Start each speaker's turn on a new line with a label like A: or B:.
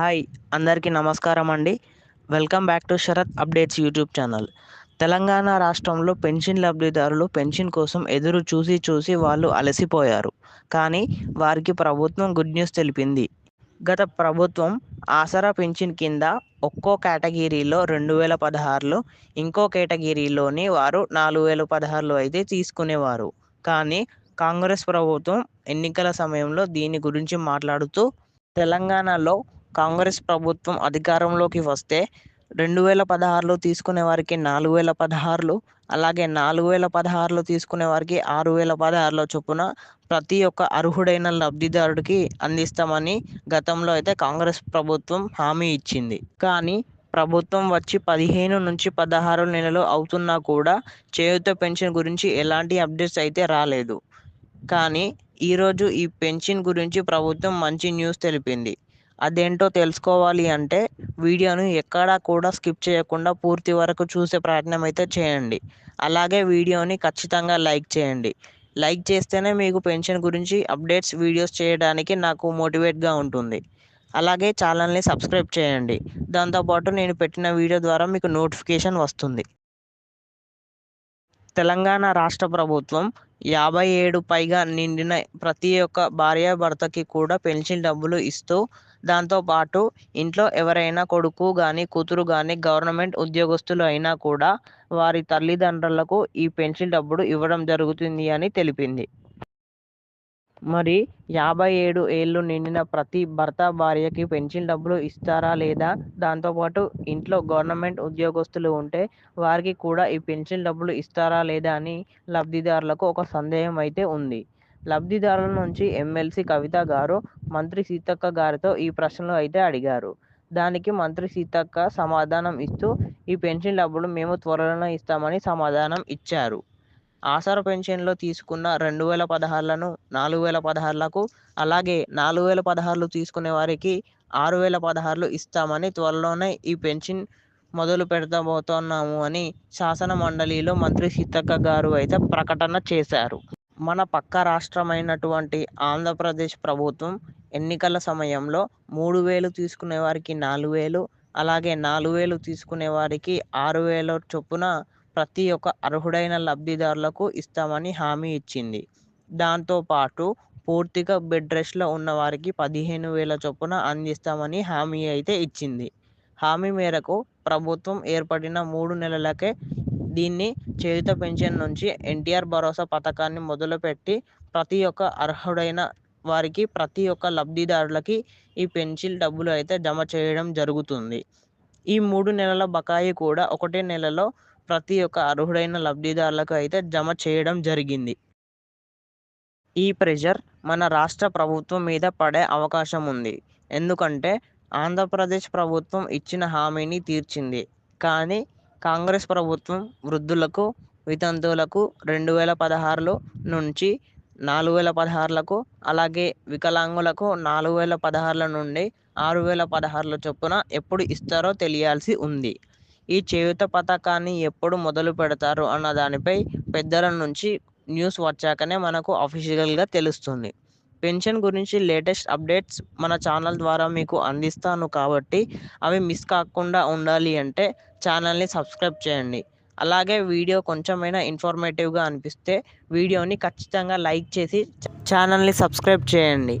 A: Hi అందరికీ నమస్కారం అండి. Welcome back to Sharath updates YouTube channel. Telangana రాష్ట్రంలో పెన్షన్ లబ్ధిదారులు పెన్షన్ కోసం ఎదురు చూసి చూసి వాళ్ళు అలసిపోయారు. కానీ వారికి ప్రభుత్వం గుడ్ న్యూస్ తెలిపింది. గత ప్రభుత్వం ఆసరా పెన్షన్ కింద ఒక్కో కేటగిరీలో రెండు వేల పదహారులో ఇంకో కేటగిరీలోని వారు నాలుగు వేల పదహారులో అయితే తీసుకునేవారు. కానీ కాంగ్రెస్ ప్రభుత్వం ఎన్నికల సమయంలో దీని గురించి మాట్లాడుతూ తెలంగాణలో కాంగ్రెస్ ప్రభుత్వం అధికారంలోకి వస్తే రెండు వేల పదహారులో తీసుకునే వారికి నాలుగు వేల పదహారులు అలాగే నాలుగు వేల పదహారులో తీసుకునే వారికి ఆరు వేల పదహారులో చొప్పున ప్రతి ఒక్క అర్హుడైన లబ్ధిదారుడికి అందిస్తామని గతంలో అయితే కాంగ్రెస్ ప్రభుత్వం హామీ ఇచ్చింది. కానీ ప్రభుత్వం వచ్చి పదిహేను నుంచి పదహారు నెలలు అవుతున్నా కూడా చేయూత పెన్షన్ గురించి ఎలాంటి అప్డేట్స్ అయితే రాలేదు. కానీ ఈరోజు ఈ పెన్షన్ గురించి ప్రభుత్వం మంచి న్యూస్ తెలిపింది. అదేంటో తెలుసుకోవాలి అంటే వీడియోను ఎక్కడా కూడా స్కిప్ చేయకుండా పూర్తి వరకు చూసే ప్రయత్నం అయితే చేయండి. అలాగే వీడియోని ఖచ్చితంగా లైక్ చేయండి. లైక్ చేస్తేనే మీకు పెన్షన్ గురించి అప్డేట్స్ వీడియోస్ చేయడానికి నాకు మోటివేట్గా ఉంటుంది. అలాగే ఛానల్ని సబ్స్క్రైబ్ చేయండి. దాంతోపాటు నేను పెట్టిన వీడియో ద్వారా మీకు నోటిఫికేషన్ వస్తుంది. తెలంగాణ రాష్ట్ర ప్రభుత్వం యాభై ఏడు పైగా నిండిన ప్రతి ఒక్క భార్యాభర్తకి కూడా పెన్షన్ డబ్బులు ఇస్తూ దాంతోపాటు ఇంట్లో ఎవరైనా కొడుకు కానీ కూతురు కానీ గవర్నమెంట్ ఉద్యోగస్తులు అయినా కూడా వారి తల్లిదండ్రులకు ఈ పెన్షన్ డబ్బులు ఇవ్వడం జరుగుతుంది అని తెలిపింది. మరి యాభై ఏడు ఏళ్ళు నిండిన ప్రతి భర్త భార్యకి పెన్షన్ డబ్బులు ఇస్తారా లేదా? దాంతోపాటు ఇంట్లో గవర్నమెంట్ ఉద్యోగస్తులు ఉంటే వారికి కూడా ఈ పెన్షన్ డబ్బులు ఇస్తారా లేదా అని లబ్ధిదారులకు ఒక సందేహం అయితే ఉంది. లబ్ధిదారుల నుంచి ఎమ్మెల్సీ కవిత గారు మంత్రి సీతక్క గారితో ఈ ప్రశ్నలు అయితే అడిగారు. దానికి మంత్రి సీతక్క సమాధానం ఇస్తూ ఈ పెన్షన్ డబ్బులు మేము త్వరలోనే ఇస్తామని సమాధానం ఇచ్చారు. ఆసరా పెన్షన్లో తీసుకున్న రెండు వేల పదహారులను నాలుగు వేల పదహారులకు అలాగే నాలుగు వేల పదహారులు తీసుకునే వారికి ఆరు వేల పదహారులు ఇస్తామని త్వరలోనే ఈ పెన్షన్ మొదలు పెడతాబోతున్నాము అని శాసన మండలిలో మంత్రి సీతక్క గారు అయితే ప్రకటన చేశారు. మన పక్క రాష్ట్రమైనటువంటి ఆంధ్రప్రదేశ్ ప్రభుత్వం ఎన్నికల సమయంలో మూడు వేలు తీసుకునే వారికి నాలుగు వేలు అలాగే నాలుగు వేలు తీసుకునే వారికి ఆరు వేల చొప్పున ప్రతి ఒక్క అర్హుడైన లబ్ధిదారులకు ఇస్తామని హామీ ఇచ్చింది. దాంతోపాటు పూర్తిగా బెడ్ రెస్ట్లో ఉన్న వారికి పదిహేను వేల చొప్పున అందిస్తామని హామీ అయితే ఇచ్చింది. హామీ మేరకు ప్రభుత్వం ఏర్పడిన మూడు నెలలకే దీన్ని చేయుత పెన్షన్ నుంచి ఎన్టీఆర్ భరోసా పథకాన్ని మొదలుపెట్టి ప్రతి ఒక్క అర్హుడైన వారికి ప్రతి ఒక్క లబ్ధిదారులకి ఈ పెన్షన్ డబ్బులు అయితే జమ చేయడం జరుగుతుంది. ఈ మూడు నెలల బకాయి కూడా ఒకటే నెలలో ప్రతి ఒక్క అర్హుడైన లబ్ధిదారులకు అయితే జమ చేయడం జరిగింది. ఈ ప్రెషర్ మన రాష్ట్ర ప్రభుత్వం మీద పడే అవకాశం ఉంది. ఎందుకంటే ఆంధ్రప్రదేశ్ ప్రభుత్వం ఇచ్చిన హామీని తీర్చింది. కానీ కాంగ్రెస్ ప్రభుత్వం వృద్ధులకు వితంతువులకు రెండు వేల పదహారులో నుంచి నాలుగు వేల పదహారులకు అలాగే వికలాంగులకు నాలుగు వేల పదహారుల నుండి ఆరు వేల పదహారుల చొప్పున ఎప్పుడు ఇస్తారో తెలియాల్సి ఉంది. ఈ చేయుత పథకాన్ని ఎప్పుడు మొదలు పెడతారు అన్న దానిపై పెద్దల నుంచి న్యూస్ వచ్చాకనే మనకు అఫీషియల్గా తెలుస్తుంది. పెన్షన్ గురించి లేటెస్ట్ అప్డేట్స్ మన ఛానల్ ద్వారా మీకు అందిస్తాను కాబట్టి అవి మిస్ కాకుండా ఉండాలి అంటే ఛానల్ని సబ్స్క్రైబ్ చేయండి. అలాగే వీడియో కొంచెమైనా ఇన్ఫర్మేటివ్గా అనిపిస్తే వీడియోని ఖచ్చితంగా లైక్ చేసి ఛానల్ని సబ్స్క్రైబ్ చేయండి.